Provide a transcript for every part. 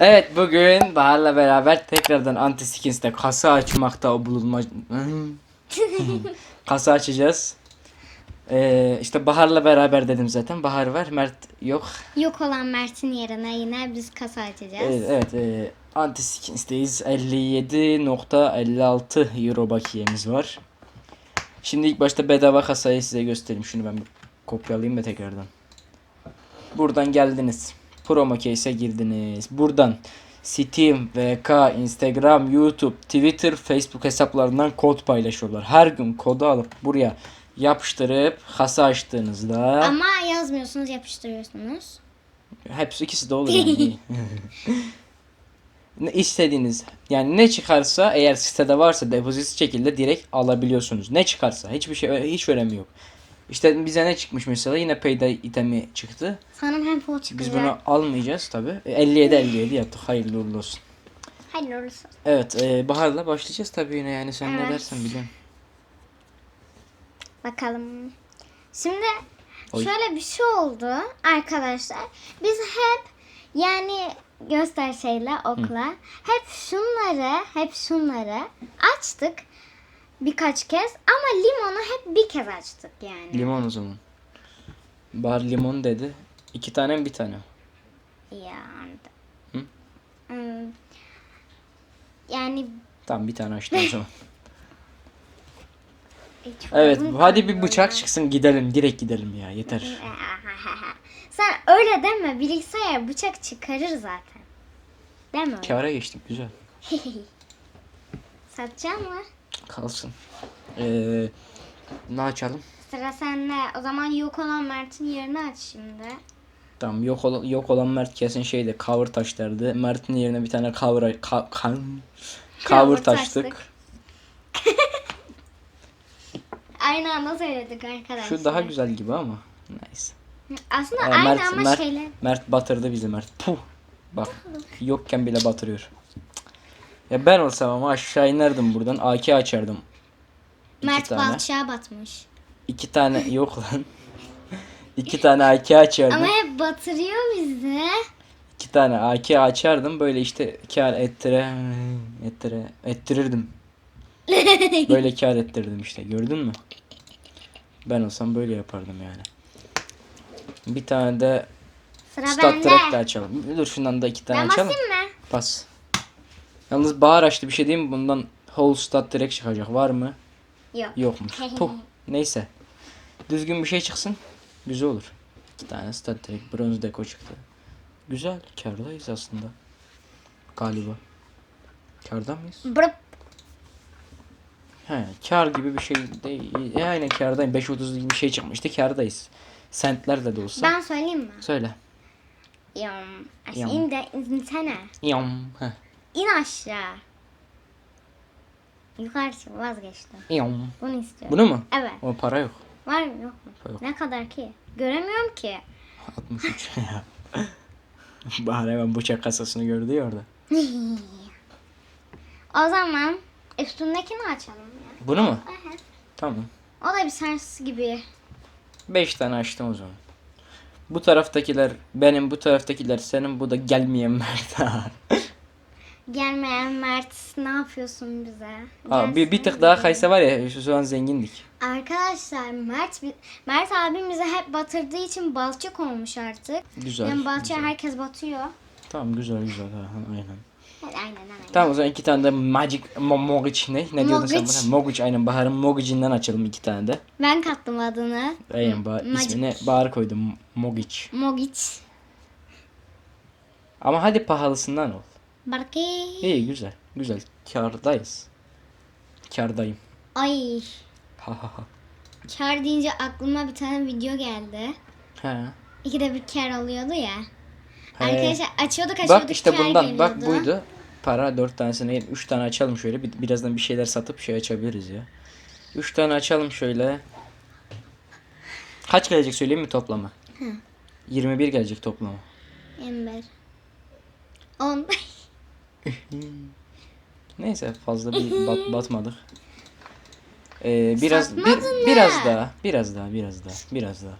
Evet bugün Bahar'la beraber tekrardan Anti Skins'te kasa açmakta bulunma... kasa açacağız. Ee, işte Bahar'la beraber dedim zaten. Bahar var, Mert yok. Yok olan Mert'in yerine yine biz kasa açacağız. Evet, evet e, Anti Skins'teyiz. 57.56 euro bakiyemiz var. Şimdi ilk başta bedava kasayı size göstereyim. Şunu ben kopyalayayım da tekrardan. Buradan geldiniz. Promo case'e girdiniz. Buradan Steam, VK, Instagram, YouTube, Twitter, Facebook hesaplarından kod paylaşıyorlar. Her gün kodu alıp buraya yapıştırıp kasa açtığınızda Ama yazmıyorsunuz yapıştırıyorsunuz. Hepsi ikisi de olur yani. ne istediğiniz yani ne çıkarsa eğer sitede varsa depozitsiz şekilde direkt alabiliyorsunuz. Ne çıkarsa hiçbir şey hiç önemi yok. İşte bize ne çıkmış mesela yine payday itemi çıktı. Sanırım hem pol çıkacak. Biz bunu almayacağız tabi. 57 57 yaptık. Hayırlı uğurlu olsun. Hayır orası. Evet, e, Bahar'la başlayacağız tabii yine yani sen ne Evet. dersen biliyorum. Bakalım. Şimdi Oy. şöyle bir şey oldu arkadaşlar. Biz hep yani göster şeyle okla. Hep şunları, hep şunları açtık birkaç kez ama limonu hep bir kez açtık yani. Limon o zaman. Bahar limon dedi. İki tane mi bir tane? Yani. Hı? Hmm. Yani Tamam bir tane açtım o zaman. Çok Evet hadi bir bıçak ya. çıksın gidelim direkt gidelim ya yeter. Sen öyle deme. Bilgisayar bıçak çıkarır zaten. Deme öyle. Kâra geçtik güzel. Satacağım mı? Kalsın. Ee, ne açalım? Sıra sende. O zaman yok olan Mert'in yerini aç şimdi. Tamam yok olan, yok olan Mert kesin şeyde cover taş derdi. Mert'in yerine bir tane cover ka, kan, cover taştık. Aynı anda söyledik arkadaşlar. Şu daha güzel gibi ama. Neyse. Aslında Ee, aynı Mert, ama Mert, şeyler. Mert batırdı bizi Mert. Puh. Bak yokken bile batırıyor. Ya ben olsam ama aşağı inerdim buradan. AK açardım. İki Mert tane. balçağa batmış. İki tane yok lan. İki tane AK açardım. Ama hep batırıyor bizi. İki tane AK açardım böyle işte kar ettire ettire ettirirdim. böyle kar ettirdim işte gördün mü? Ben olsam böyle yapardım yani. Bir tane de Sıra stat bende. direkt de açalım. Dur şundan da iki tane Ben açalım. basayım mı? Pas. Yalnız Bahar açtı bir şey diyeyim mi? Bundan whole stat direkt çıkacak. Var mı? Yok. Yokmuş. Puh. Neyse. Düzgün bir şey çıksın. Güzel olur. İki tane stat direkt bronz deko çıktı. Güzel. Kardayız aslında. Galiba. Karda mıyız? Brıp. He, kar gibi bir şey değil. E, aynen kardayım. 5.30 gibi bir şey çıkmıştı. Kardayız. Centlerle de olsa. Ben söyleyeyim mi? Söyle. Yum. Yum. İn de insene. Yom. Heh. İn aşağı. Yukarı çık vazgeçtim. Yom. Bunu istiyorum. Bunu mu? Evet. O para yok. Var mı yok mu? Yok. Ne kadar ki? Göremiyorum ki. 63 ya. Bahar hemen bıçak kasasını gördü ya orada. O zaman üstündekini açalım ya. Bunu mu? Aha. Tamam. O da bir sers gibi. 5 tane açtım o zaman. Bu taraftakiler benim, bu taraftakiler senin, bu da gelmeyen Mert. Gelmeyen Mert ne yapıyorsun bize? Aa, bir, bir tık daha kaysa var ya şu an zengindik. Arkadaşlar Mert Mert abim bize hep batırdığı için balçık olmuş artık. Güzel. yani balçığa güzel. herkes batıyor. Tamam güzel güzel. Ha, aynen. Evet, aynen aynen. Tamam o zaman iki tane de Magic Mo- Mogic ne? Ne diyordun sen buna? Mogic aynen Bahar'ın Mogic'inden açalım iki tane de. Ben kattım adını. Aynen Bahar, Magic. ismini Bahar koydum Mogic. Mogic. Ama hadi pahalısından ol. Barki. İyi güzel. Güzel. Kardayız. Kardayım. Ay. Ha ha ha. Kar deyince aklıma bir tane video geldi. He. İkide bir kar oluyordu ya. He. Arkadaşlar açıyorduk açıyorduk Bak işte kar bundan bak geliyordu. buydu. Para dört tanesine üç tane açalım şöyle. Bir, birazdan bir şeyler satıp şey açabiliriz ya. Üç tane açalım şöyle. Kaç gelecek söyleyeyim mi toplama? Hı. 21 gelecek toplama. Ember. On. Neyse fazla bir bat, batmadık. Ee, biraz bir, Satmadın biraz daha, biraz daha, biraz daha, biraz daha.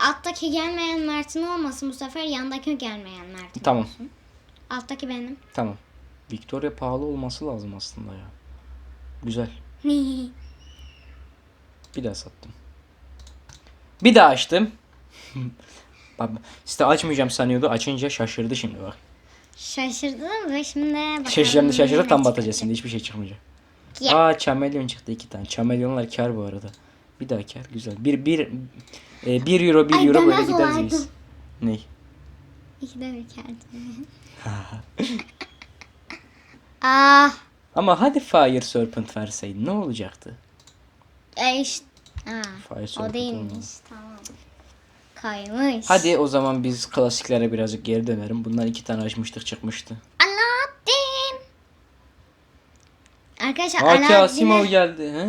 Alttaki gelmeyen Mert'in olmasın bu sefer yandaki gelmeyen Mert'in Tamam. olsun. Alttaki benim. Tamam. Victoria pahalı olması lazım aslında ya. Güzel. Bir daha sattım. Bir daha açtım. Bak işte açmayacağım sanıyordu. Açınca şaşırdı şimdi bak. Şaşırdım ve şimdi bakalım. Şaşırdı şaşırdı ne tam batacağız şimdi hiçbir şey çıkmayacak. Ya. Aa çamelyon çıktı iki tane. Çamelyonlar kar bu arada. Bir daha kar güzel. Bir bir e, bir euro bir Ay, euro böyle gideriz biz. Ney? İki de bir kağıt. ah. Ama hadi Fire Serpent verseydin ne olacaktı? E işte. Ha. Fire Serpent O değilmiş. Tamam. Kaymış. Hadi o zaman biz klasiklere birazcık geri dönelim. Bunlar iki tane açmıştık çıkmıştı. Alaaddin. Arkadaşlar Aki Asimov Alaaddin'e, geldi. He?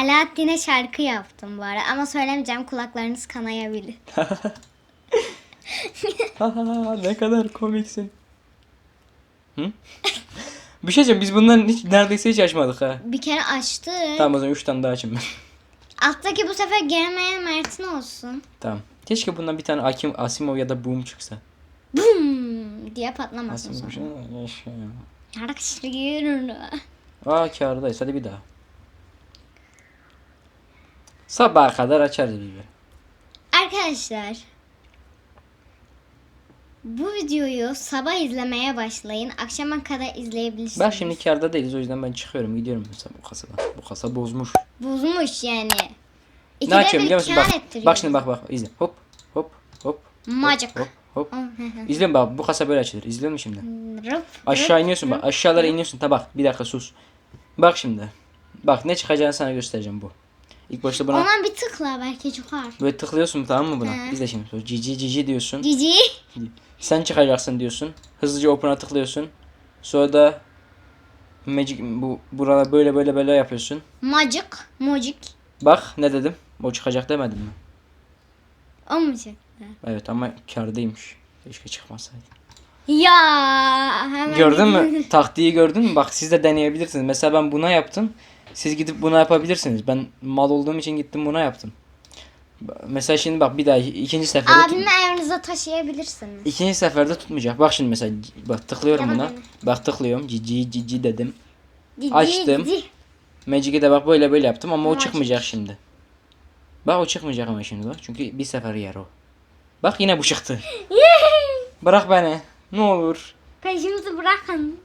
Alaaddin'e şarkı yaptım bu ara. Ama söylemeyeceğim kulaklarınız kanayabilir. Haha, ne kadar komiksin. Hı? bir şey diyeceğim biz bunların hiç neredeyse hiç açmadık ha. Bir kere açtık. Tamam o zaman 3 tane daha açayım ben. Alttaki bu sefer gelmeyen Mert'in olsun. tamam. Keşke bundan bir tane Akim, Asimov ya da Boom çıksa. Bum diye patlamasın Asimov sonra. şey-. Arkadaşlar. Aa kârdayız hadi bir daha. Sabaha kadar açarız bir böyle. Arkadaşlar. Bu videoyu sabah izlemeye başlayın. Akşama kadar izleyebilirsiniz. Ben şimdi kârda değiliz o yüzden ben çıkıyorum gidiyorum mesela bu kasadan. Bu kasa bozmuş. Bozmuş yani. Ne İkide açıyorum bir biliyor musun? Bak, bak şimdi bak bak izle. Hop hop hop. Magic. Hop hop. Hı. İzliyorum bak bu kasa böyle açılır. İzliyor musun şimdi? Rıp, Aşağı rıp, iniyorsun bak. rıp. Aşağılara iniyorsun. Ta bak bir dakika sus. Bak şimdi. Bak ne çıkacağını sana göstereceğim bu. İlk başta buna Ona bir tıkla belki çıkar. böyle tıklıyorsun tamam mı buna? He. İzle şimdi. Cici cici diyorsun. Cici. Sen çıkacaksın diyorsun. Hızlıca open'a tıklıyorsun. Sonra da Magic bu burada böyle böyle böyle yapıyorsun. Magic. Magic. Bak ne dedim? O çıkacak demedim mi? O mu çıktı? Evet ama kârdaymış. Keşke çıkmasaydı. Ya. Hemen Gördün mü? Taktiği gördün mü? Bak siz de deneyebilirsiniz. Mesela ben buna yaptım. Siz gidip buna yapabilirsiniz. Ben mal olduğum için gittim buna yaptım. Mesela şimdi bak bir daha ikinci seferde Abimi evinize taşıyabilirsiniz. ikinci seferde tutmayacak. Bak şimdi mesela bak tıklıyorum buna. beni. Bak tıklıyorum. Cici cici dedim. Cici, Açtım. cici. Magic'i de bak böyle böyle yaptım ama o çıkmayacak şimdi. Bak o çıkmayacak ama şimdi bak. Çünkü bir sefer yer o. Bak yine bu çıktı. Bırak beni. Ne olur. Peşimizi bırakın.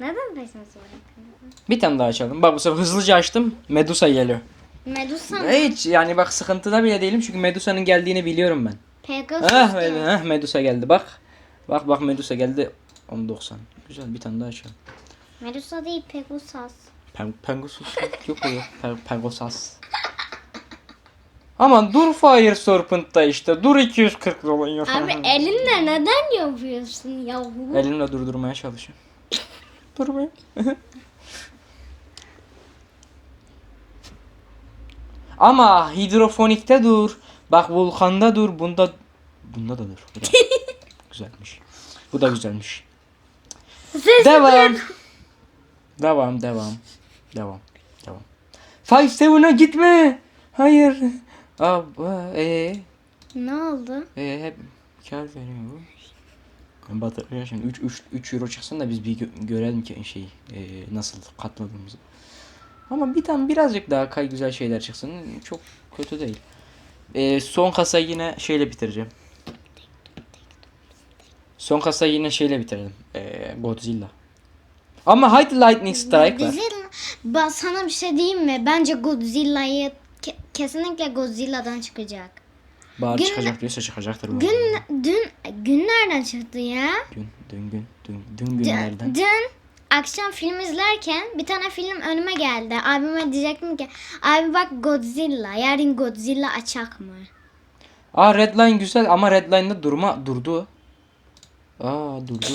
Neden peşimizi bırakın? Bir tane daha açalım. Bak bu sefer hızlıca açtım. Medusa geliyor. Medusa mı? Hiç yani bak sıkıntıda bile değilim çünkü Medusa'nın geldiğini biliyorum ben. Pegasus. Ah, ah, Medusa geldi bak. Bak bak Medusa geldi. 10.90. Güzel bir tane daha açalım. Medusa değil Pegasus. Pen Pengusus yok o yok. Aman dur Fire Serpent'ta işte. Dur 240 dolar. Abi elinle neden yapıyorsun yahu? Elimle durdurmaya çalışıyorum. Dur be. Ama hidrofonikte dur. Bak vulkanda dur. Bunda bunda da dur. Bu da güzelmiş. Bu da güzelmiş. Sesi Devam. Devam, devam. Devam. Devam. Five Seven'a gitme. Hayır. Aa, e, Ne oldu? e, hep kar veriyor bu. Batırıyor şimdi 3 3 3 euro çıksın da biz bir gö- görelim ki şey e, nasıl katladığımızı. Ama bir tane birazcık daha kay güzel şeyler çıksın. Çok kötü değil. E, son kasa yine şeyle bitireceğim. Son kasa yine şeyle bitirelim. E, Godzilla. Ama haydi Lightning Strike var. Godzilla. Ben sana bir şey diyeyim mi? Bence Godzilla'yı kesinlikle Godzilla'dan çıkacak. Bari Gün- çıkacak diyorsa çıkacaktır. Gün dün gün nereden çıktı ya? Dün, dün gün, dün, dün Dün, günlerden. dün akşam film izlerken bir tane film önüme geldi. Abime diyecektim ki abi bak Godzilla. Yarın Godzilla açak mı? Aa Redline güzel ama Redline'da durma durdu. Aa durdu.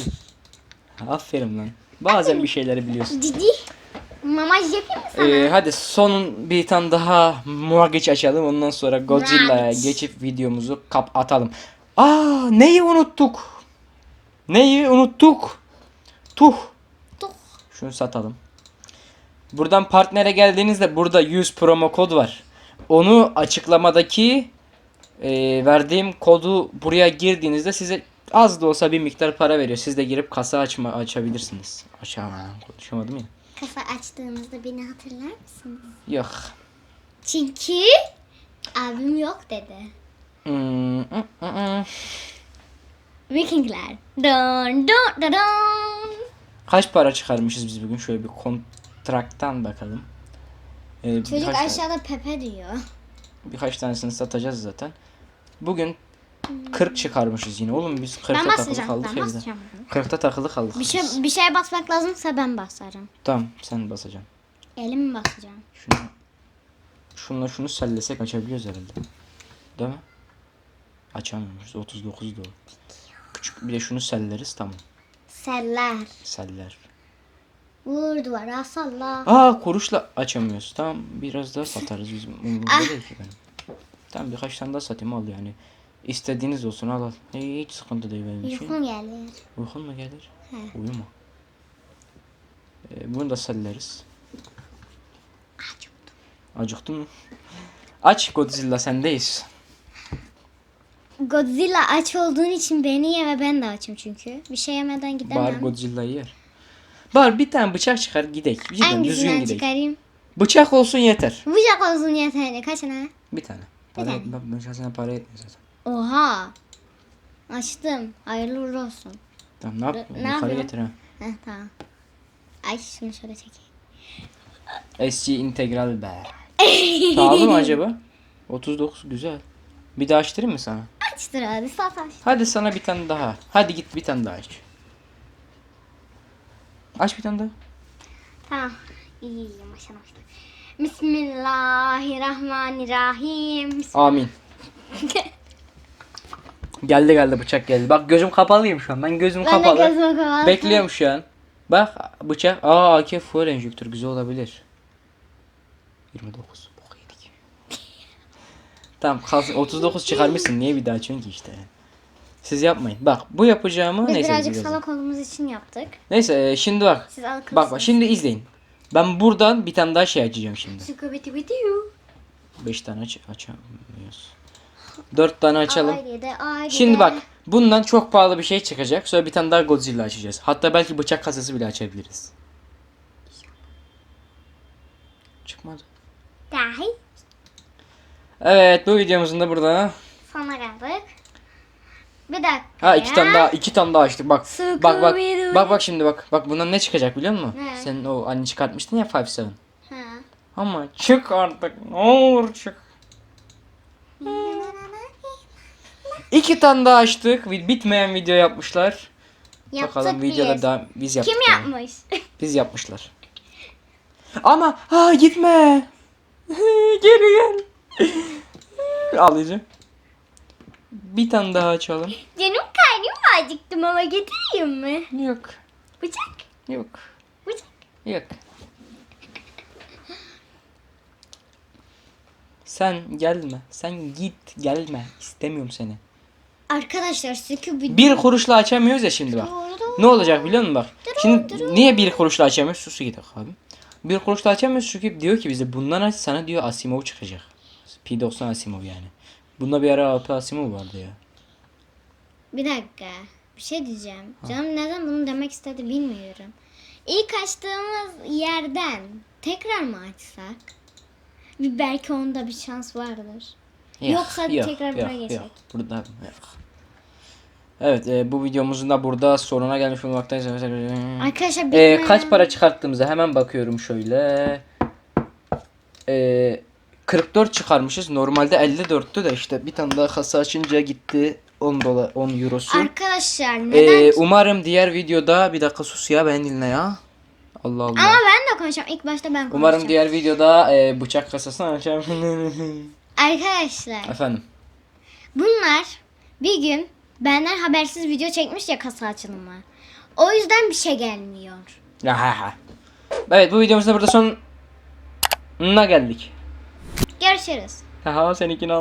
Aferin lan. Bazen bir şeyleri biliyorsun. Ciddi. Mamaj yapayım mı sana? Ee, hadi son bir tane daha mortgage açalım. Ondan sonra Godzilla'ya Mortgage. geçip videomuzu kap atalım. Aa neyi unuttuk? Neyi unuttuk? Tuh. Tuh. Şunu satalım. Buradan partnere geldiğinizde burada 100 promo kod var. Onu açıklamadaki e, verdiğim kodu buraya girdiğinizde size Az da olsa bir miktar para veriyor. Siz de girip kasa açma açabilirsiniz. Açamam. Konuşamadım ya. Kasa açtığımızda beni hatırlar mısınız? Yok. Çünkü abim yok dedi. Hmm, mm, mm, mm. Vikingler. Dun dun dun dun. Kaç para çıkarmışız biz bugün? Şöyle bir kontraktan bakalım. Ee, Çocuk aşağıda Pepe diyor. birkaç tanesini satacağız zaten. Bugün 40 çıkarmışız yine. Oğlum biz 40'ta Ben takılı kaldık Ben evde. basacağım. 40'ta takılı kaldık. Bir şey bir şeye basmak lazımsa ben basarım. Tamam sen basacaksın. Elimi basacağım. Şunu şunla şunu sellesek açabiliyoruz herhalde. Değil mi? Açamıyoruz. 39 da o. Küçük bir de şunu selleriz tamam. Seller. Seller. Vur duvara salla. Aa koruşla açamıyoruz. Tamam biraz daha satarız umurumda Ah. değil ki benim. Tamam birkaç tane daha satayım al yani. İstediğiniz olsun al al. Hiç sıkıntı değil benim için. Uykum gelir. Uykun mu gelir? He. Uyuma. Ee, bunu da selleriz. Acıktım. Acıktın mı? Aç Godzilla sendeyiz. Godzilla aç olduğun için beni ye ve ben de açım çünkü. Bir şey yemeden Bar gidemem. Godzilla'yı yer. Bar bir tane bıçak çıkar gidek. Düzgün Hangisinden gidek. çıkarayım? Bıçak olsun yeter. Bıçak olsun yeterli. Kaç tane? Bir tane. Bir Para, tane. ben bıçak sana para etmiyor zaten. Oha. Açtım. Hayırlı uğurlu olsun. Tamam ne yap? Ne Yukarı yapıyorsun? getir ha. Heh tamam. Ay şunu şöyle çekeyim. SC integral be. Pahalı mı acaba? 39 güzel. Bir daha açtırayım mı sana? Açtır hadi sat aç. Hadi sana bir tane daha. Hadi git bir tane daha aç. Aç bir tane daha. Tamam. İyi iyi maşa başla. Bismillahirrahmanirrahim. Amin. geldi geldi bıçak geldi. Bak gözüm kapalıyım şu an. Ben gözüm Ben de kapalı. gözümü kapattım. Bekliyorum şu an. Bak bıçak. Aa AK full enjektör güzel olabilir. 29. Bok yedik. tamam kalsın. 39 çıkarmışsın. Niye bir daha açıyorsun ki işte? Siz yapmayın. Bak bu yapacağımı Biz neyse. birazcık biraz- salak olduğumuz için yaptık. Neyse e, şimdi bak. Siz. Bak bak şimdi izleyin. Ben buradan bir tane daha şey açacağım şimdi. Sıkıbıtıbıtıyor. 5 tane aç açamıyoruz. 4 tane açalım. Ailede, ailede. Şimdi bak bundan çok pahalı bir şey çıkacak. Sonra bir tane daha Godzilla açacağız. Hatta belki bıçak kasası bile açabiliriz. Çıkmadı. Dahi. Evet bu videomuzun da burada. Sona geldik. Bir dakika Ha iki ya. tane daha iki tane daha açtık. Bak Scooby-Doo. bak bak bak bak şimdi bak. Bak bundan ne çıkacak biliyor musun? Ne? Sen o hani çıkartmıştın ya 5 7. Ha. Ama çık artık. Ne olur çık. İki tane daha açtık. Bitmeyen video yapmışlar. Yaptık Bakalım videoda biz. daha biz yaptık. Kim yani. yapmış? Biz yapmışlar. Ama ha gitme. Geri gel. Ağlayacağım. Bir tane daha açalım. Canım karnım acıktım ama getireyim mi? Yok. Bıçak. Yok. Bıçak. Yok. Sen gelme. Sen git gelme. İstemiyorum seni. Arkadaşlar Scooby Bir kuruşla açamıyoruz ya şimdi bak. Ne olacak biliyor musun bak. Şimdi niye bir kuruşla açamıyoruz? Sus gidelim abi. Bir kuruşla açamıyoruz çünkü diyor ki bize bundan aç sana diyor Asimov çıkacak. P90 Asimov yani. Bunda bir ara AP Asimov vardı ya. Bir dakika. Bir şey diyeceğim. Canım neden bunu demek istedi bilmiyorum. İlk açtığımız yerden tekrar mı açsak? Bir belki onda bir şans vardır. Yoksa tekrar buraya geçecek. Yok. Burada yok. Evet e, bu videomuzun da burada sonuna gelmiş bulunmaktayız. Arkadaşlar E, kaç para çıkarttığımızda hemen bakıyorum şöyle. E, 44 çıkarmışız. Normalde 54'tü de işte bir tane daha kasa açınca gitti 10 dolar 10 eurosu. Arkadaşlar E, neden? umarım diğer videoda bir dakika sus ya ben dinle ya. Allah Allah. Ama ben de konuşacağım. İlk başta ben konuşacağım. Umarım diğer videoda e, bıçak kasasını açacağım. Arkadaşlar Efendim. bunlar bir gün benden habersiz video çekmiş ya kasa açılımı. O yüzden bir şey gelmiyor. Ya ha ha. Evet bu videomuzda burada sonuna geldik. Görüşürüz. Haha seninkini al.